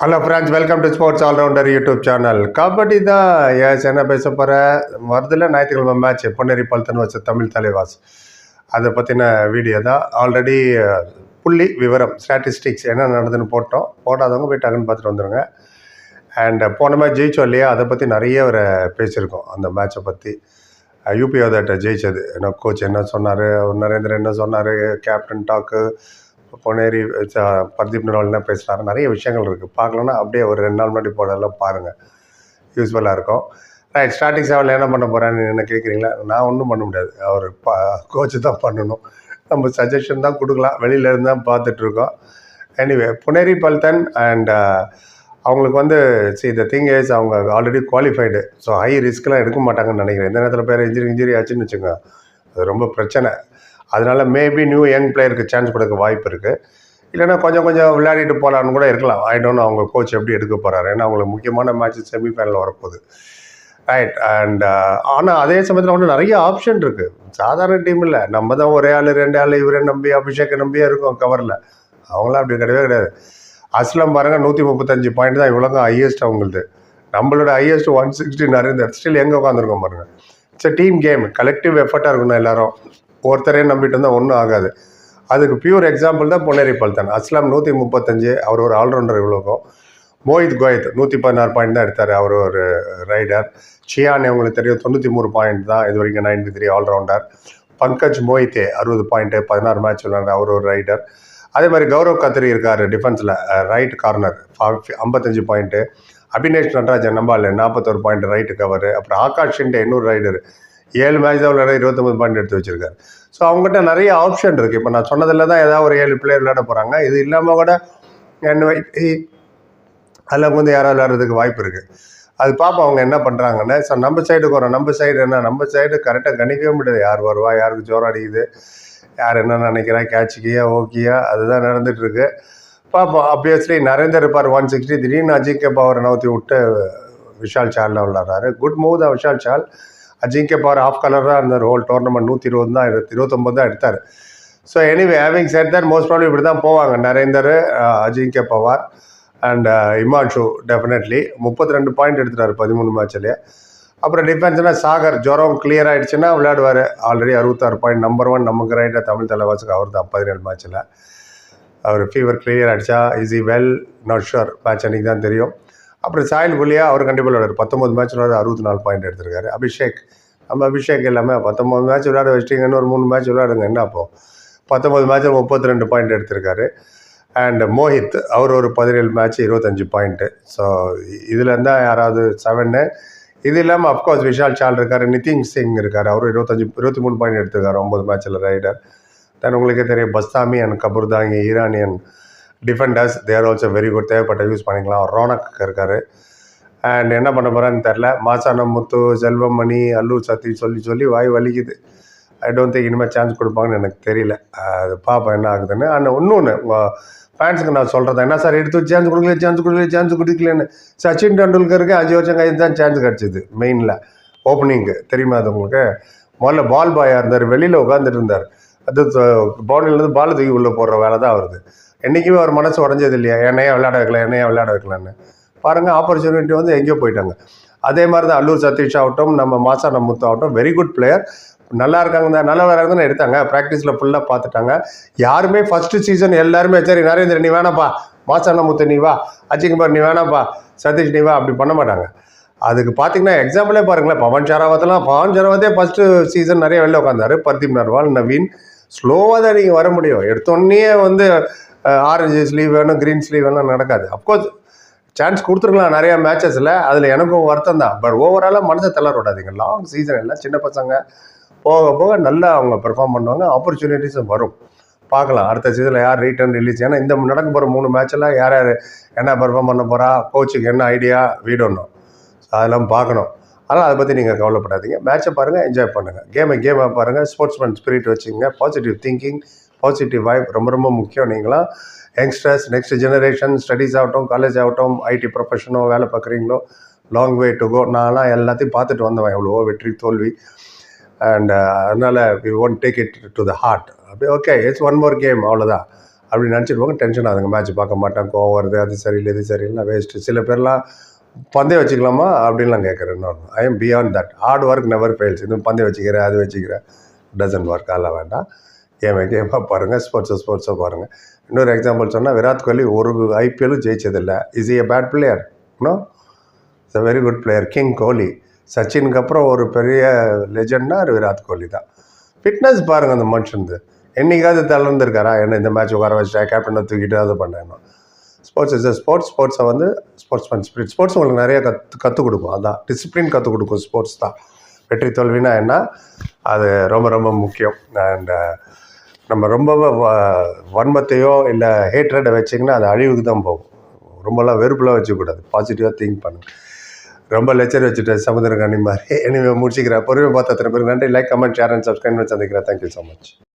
Hello friends welcome to sports allrounder YouTube channel kabaddi தான் ஏன் என்ன பேச போகிற வருதில் ஞாயிற்றுக்கிழமை மேட்ச் பொன்னேரி பல்தன் வச்ச தமிழ் தலைவாஸ் அதை பற்றின வீடியோ தான். ஆல்ரெடி புள்ளி விவரம் ஸ்டாட்டிஸ்டிக்ஸ் என்ன நடந்துன்னு போட்டோம். போடாதவங்க போய் டக்குன்னு பார்த்துட்டு வந்துடுங்க அண்ட் போன மேட்ச் ஜெயிச்சோம் இல்லையா? அதை பற்றி நிறைய ஒரு பேசியிருக்கோம் அந்த மேட்சை பற்றி யூபி யோதாட்ட ஜெயிச்சது. என்ன கோச் என்ன சொன்னார்? நரேந்திரன் என்ன சொன்னார்? கேப்டன் டாக்கு பொன்னேரி ச- பர்தீப் நர்வால் என்ன பேசுனாரு நிறைய விஷயங்கள் இருக்குது பார்க்கலன்னா அப்படியே ஒரு ரெண்டு நாள் முன்னாடி போனதெல்லாம் பாருங்கள் யூஸ்ஃபுல்லாக இருக்கும். ரைட் ஸ்டார்டிங் செவனில் என்ன பண்ண போகிறேன்னு என்ன கேட்குறீங்களா நான் ஒன்றும் பண்ண முடியாது. அவர் பா கோச்சு தான் பண்ணணும். நம்ம சஜஷன் தான் கொடுக்கலாம். வெளியில இருந்து தான் பார்த்துட்ருக்கோம் எனிவே புனேரி பல்தன் அண்ட் அவங்களுக்கு வந்து சி த திங் இஸ் அவங்க ஆல்ரெடி குவாலிஃபைடு ஸோ ஹை ரிஸ்க்லாம் எடுக்க மாட்டாங்கன்னு நினைக்கிறேன். எந்த நேரத்தில் பேர் இன்ஜுரி இன்ஜுரி ஆச்சுன்னு வச்சுக்கோங்க. அது ரொம்ப பிரச்சனை. அதனால மேபி நியூ யங் பிளேயருக்கு சான்ஸ் கொடுக்க வாய்ப்பு இருக்குது இல்லைன்னா கொஞ்சம் கொஞ்சம் விளையாடிட்டு போகலான்னு கூட இருக்கலாம். ஐ டோன்ட் அவங்க கோச் எப்படி எடுக்க போகிறாரு ஏன்னா அவங்களுக்கு முக்கியமான மேட்ச் செமிஃபைனல் வரப்போகுது. ரைட் அண்ட் ஆனால் அதே சமயத்தில் ஒன்று நிறைய ஆப்ஷன் இருக்குது சாதாரண டீம் இல்லை. நம்ம தான் ஒரே ஆள் ரெண்டு ஆள் இவரே நம்பி அபிஷேக்கை நம்பியே இருக்கும் கவரில் அவங்களாம் அப்படி கிடையவே கிடையாது. அஸ்லம் பாருங்கள் நூற்றி முப்பத்தஞ்சு பாயிண்ட் தான் இவ்வளோங்க ஹையஸ்ட் அவங்களது. நம்மளோட ஹையஸ்ட் ஒன் சிக்ஸ்டி நிறைய ஸ்டில் எங்கே உட்காந்துருக்கோம் பாருங்கள் இட்ஸ் டீம் கேம் கலெக்டிவ் எஃபர்ட்டாக இருக்கணும் எல்லாரும். ஒருத்தரே நம்பிட்டு இருந்தால் ஒன்றும் ஆகாது. அதுக்கு பியூர் எக்ஸாம்பிள் தான் பொன்னேரி பல்தான். அஸ்லாம் நூற்றி முப்பத்தஞ்சு அவர் ஒரு ஆல்ரவுண்டர் இவ்வளோக்கும். மோஹித் கோயத் நூற்றி பதினாறு பாயிண்ட் தான் எடுத்தார். அவர் ஒரு ரைடர் ஷியானே உங்களுக்கு தெரியும் தொண்ணூற்றி மூணு பாயிண்ட் தான் இது வரைக்கும் ninety three allrounder Pankaj Mohite அறுபது பாயிண்ட்டு பதினாறு மேட்ச் விளையாடுற அவர் ஒரு ரைடர் அதே மாதிரி கௌரவ் கத்திரி இருக்கார் டிஃபென்ஸில் ரைட் கார்னர் ஐம்பத்தஞ்சு பாயிண்ட்டு அபினேஷ் நடராஜன் நம்பால் நாற்பத்தொரு பாயிண்ட் ரைட்டு கவர் அப்புறம் ஆகாஷ் ஷிண்டே இன்னொரு ரைடர் ஏழு மேட்ச் தான் விளையாட இருபத்தொம்பது பாயிண்ட் எடுத்து வச்சிருக்காரு. ஸோ அவங்ககிட்ட நிறைய ஆப்ஷன் இருக்குது இப்போ நான் சொன்னதில் தான் ஏதாவது ஒரு ஏழு பிளேயர் விளையாட போகிறாங்க இது இல்லாமல் கூட என்ஒய்டி அதில் வந்து யாராவது விளையாடுறதுக்கு வாய்ப்பு இருக்குது அது பார்ப்போம் அவங்க என்ன பண்ணுறாங்கன்னு ஸோ நம்ம சைடுக்கு வரோம். நம்ம சைடு என்ன? நம்ம சைடு கரெக்டாக கணிக்கவே முடியாது. யார் வருவா யாருக்கு ஜோரம் அடிக்குது யார் என்ன நினைக்கிறா கேட்சிக்கியா ஓகேயா அதுதான் நடந்துகிட்ருக்கு பார்ப்போம் அப்வியஸ்லி நரேந்தர் இருப்பார் ஒன் சிக்ஸ்டி திடீர்னு அஜிங்கே அவரை நவுத்தி விட்டு விஷால் சாலில் விளாட்றாரு குட் மூவ் தான் விஷால் சால். அஜிங்கே பவர் ஆஃப் கலராக இருந்தார். ஹோல் டோர்னமெண்ட் நூற்றி இருபது தான் இருபத்தொம்போது இருபத்தொம்பது தான் எடுத்தார். So anyway having set that most problem இப்படி தான் போவாங்க நரேந்தர் அஜிங்கே பவார் அண்ட் இமான்ஷு டெஃபினெட்லி முப்பத்தி ரெண்டு பாயிண்ட் எடுத்துட்டார் பதிமூணு மேட்ச்லேயே அப்புறம் டிஃபென்ஸ்னால் சாகர் ஜுரம் கிளியர் ஆகிடுச்சுன்னா விளையாடுவார். ஆல்ரெடி அறுபத்தாறு பாயிண்ட் நம்பர் ஒன் நமக்கு ரைட்டாக தமிழ் தலைவாசுக்கு அவர் தான் பதினேழு மேட்ச்சில் அவர் ஃபீவர் கிளியர் ஆகிடுச்சா is he well not sure match அன்றைக்கி தான் தெரியும். அப்புறம் சாயல் புலியா அவர் கண்டிப்பாக விளையாடுவார். பத்தொம்பது மேட்ச் விளையாட அறுபத்தி நாலு பாயிண்ட் எடுத்திருக்காரு. அபிஷேக் நம்ம அபிஷேக் எல்லாமே பத்தொம்பது மேட்ச் விளையாட வச்சிட்டிங்கன்னு ஒரு மூணு மேட்ச் விளையாடுங்க. என்ன அப்போ? பத்தொம்பது மேட்ச்சில் முப்பத்தி ரெண்டு பாயிண்ட் எடுத்திருக்காரு. அண்ட் மோஹித் அவர் ஒரு பதினேழு மேட்ச் இருபத்தஞ்சு பாயிண்ட்டு ஸோ இதில் இருந்தால் யாராவது செவன்னு இது இல்லாமல் அஃப்கோர்ஸ் விஷால் சால் இருக்கார் நிதின் சிங் இருக்கார். அவர் இருபத்தஞ்சு இருபத்தி மூணு பாயிண்ட் எடுத்திருக்காரு ஒம்பது மேட்ச்சில் ரைடர் தென் உங்களுக்கே தெரியும் பஸ்தாமி and கபூர்தாங்கி Iranian defenders there also very good தேவைப்பட்ட யூஸ் பண்ணிக்கலாம். ரோனக் இருக்கார். அண்ட் என்ன பண்ண போகிறான்னு தெரில மாசானம் முத்து செல்வமணி அல்லூர் சத்தி சொல்லி சொல்லி வாய் வலிக்குது. ஐ டோன்ட் திங்க் இனிமேல் சான்ஸ் கொடுப்பாங்கன்னு எனக்கு தெரியல. அது பார்ப்போம் என்ன ஆகுதுன்னு. ஆனால் இன்னொன்று உங்கள் ஃபேன்ஸுக்கு நான் சொல்கிறேன் என்ன சார் எடுத்து சான்ஸ் கொடுக்கல சான்ஸ் கொடுக்கல சான்ஸ் கொடுக்கலன்னு சச்சின் டெண்டுல்கருக்கு அஞ்சு வருஷம் கழிச்சு தான் சான்ஸ் கிடச்சிது மெயினில் ஓப்பனிங்க்கு தெரியுமா அது உங்களுக்கு? முதல்ல பால் பாயாக இருந்தார். வெளியில் உட்காந்துட்டு இருந்தார். அது பவுண்டரியிலேருந்து பால் தூக்கி உள்ளே போடுற வேலை தான் வருது என்றைக்குமே அவர் மனசு உடஞ்சது இல்லையா? என்னையா விளையாட வைக்கல என்னையா விளையாட வைக்கலான்னு. பாருங்கள் ஆப்பர்ச்சுனிட்டி வந்து எங்கேயோ போயிட்டாங்க. அதே மாதிரி தான் அல்லூர் சதீஷ் ஆகட்டும் நம்ம மாசான முத்து ஆகட்டும் வெரி குட் பிளேயர் நல்லா இருக்காங்க தான் நல்லா வராங்கன்னு எடுத்தாங்க. ப்ராக்டிஸில் ஃபுல்லாக பார்த்துட்டாங்க. யாருமே ஃபஸ்ட்டு சீசன் எல்லாருமே சரி நரேந்திர நீ வேணாப்பா மாசான முத்து நீ வா. அச்சிகுமார் நீ வேணாப்பா சதீஷ் நீ வா. அப்படி பண்ண மாட்டாங்க. அதுக்கு பார்த்தீங்கன்னா எக்ஸாம்பிளே பாருங்களேன். பவன் ஷராவத்லாம் பவன் ஷராவத்தே ஃபஸ்ட்டு சீசன் நிறைய வெளில உட்காந்தாரு பர்தீப் நர்வால் நவீன். ஸ்லோவாக தான் நீங்கள் வர முடியும். எடுத்தோடனே வந்து ஆரஞ்சு ஸ்லீவ் வேணும் க்ரீன் ஸ்லீவ் வேணும் நடக்காது. அப்கோர்ஸ் சான்ஸ் கொடுத்துருக்கலாம் நிறையா மேட்சஸில் அதில் எனக்கும் வருத்தம் தான். பட் ஓவராலாக மனசை தளர விடாதீங்க. லாங் சீசன் எல்லாம் சின்ன பசங்க போக போக நல்லா அவங்க பெர்ஃபார்ம் பண்ணுவாங்க. ஆப்பர்ச்சுனிட்டிஸும் வரும். பார்க்கலாம். அடுத்த சீசனில் யார் ரீட்டர்ன் ரிலீஸ் ஏன்னா இந்த நடக்க போகிற மூணு மேட்செல்லாம் யார் யார் என்ன பெர்ஃபார்ம் பண்ண போகிறா கோச்சுக்கு என்ன ஐடியா வீடணும் அதெல்லாம் பார்க்கணும். ஆனால் அதை பற்றி நீங்கள் கவலைப்படாதீங்க. மேட்சை பாருங்கள் என்ஜாய் பண்ணுங்கள் கேமை கேமாக பாருங்கள் ஸ்போர்ட்ஸ்மேன் ஸ்பிரிட் வச்சுக்கோங்க பாசிட்டிவ் திங்கிங் பாசிட்டிவ் வைப் ரொம்ப ரொம்ப முக்கியம் நீங்களாம் யங்ஸ்டர்ஸ் நெக்ஸ்ட் ஜெனரேஷன் ஸ்டடீஸ் ஆகட்டும் காலேஜ் ஆகட்டும் ஐடி ப்ரொஃபஷனோ வேலை பார்க்குறீங்களோ லாங் வே டு கோ நான்லாம் எல்லாத்தையும் பார்த்துட்டு வந்தவன் எவ்வளோ வெற்றி தோல்வி. அண்ட் அதனால் we won't take it to the heart அப்படியே okay it's one more game அவ்வளோதான் அப்படி போங்க டென்ஷன் ஆகுதுங்க. மேட்ச் பார்க்க மாட்டேன் கோவம் வருது அது சரியில்லை இது சரியில்லை வேஸ்ட்டு சில பேர்லாம் பந்தயம் வச்சுக்கலாமா? அப்படின்லாம் கேட்குறேன் இன்னொன்று I am beyond that hard work never fails இன்னும் பந்தயம் வச்சுக்கிறேன் அது வச்சுக்கிறேன். டசன் ஒர்க் அதெல்லாம் வேண்டாம். கேமை கேமாக பாருங்கள் ஸ்போர்ட்ஸை ஸ்போர்ட்ஸை பாருங்கள் இன்னொரு எக்ஸாம்பிள் சொன்னால் விராட் கோலி ஒரு ஐபிஎல்லும் ஜெயிச்சதில்லை. Is a bad player no it's a very good player king Kohli சச்சினுக்கு அப்புறம் ஒரு பெரிய லெஜெண்ட்னா விராட் கோலி தான். ஃபிட்னஸ் பாருங்கள் அந்த மனுஷன்து. என்னைக்காவது தளர்ந்துருக்காரா? என்ன இந்த மேட்ச் உட்கார வச்சுட்டா? கேப்டனை தூக்கிட்டு அது பண்ணேன் ஸ்போர்ட்ஸ் இஸ் ஸ்போர்ட்ஸ் ஸ்போர்ட்ஸை வந்து ஸ்போர்ட்ஸ் மேன் ஸ்பிரிட் ஸ்போர்ட்ஸ் உங்களுக்கு நிறைய கற்று கற்றுக் கொடுக்கும். அதான் டிசிப்ளின் கற்றுக் கொடுக்கும் ஸ்போர்ட்ஸ் தான். வெற்றி தோல்வினா என்ன? அது ரொம்ப ரொம்ப முக்கியம். அண்ட் நம்ம ரொம்ப வ- வன்மத்தையோ இல்லை ஹேட்ரடை வச்சிங்கன்னா அது அழிவுக்கு தான் போகும். ரொம்பலாம் வெறுப்புலாம் வச்சுக்கூடாது. பாசிட்டிவாக திங்க் பண்ணுங்க ரொம்ப லெச்சர் வச்சுட்டு சமுதிரகாணி மாதிரி. இனிமேல் முடிச்சுக்கிறேன். பொறுமையாக பார்த்து அத்தனை பேருக்கு நன்றி. Like comment share and subscribe சந்திக்கிறேன். Thank you so much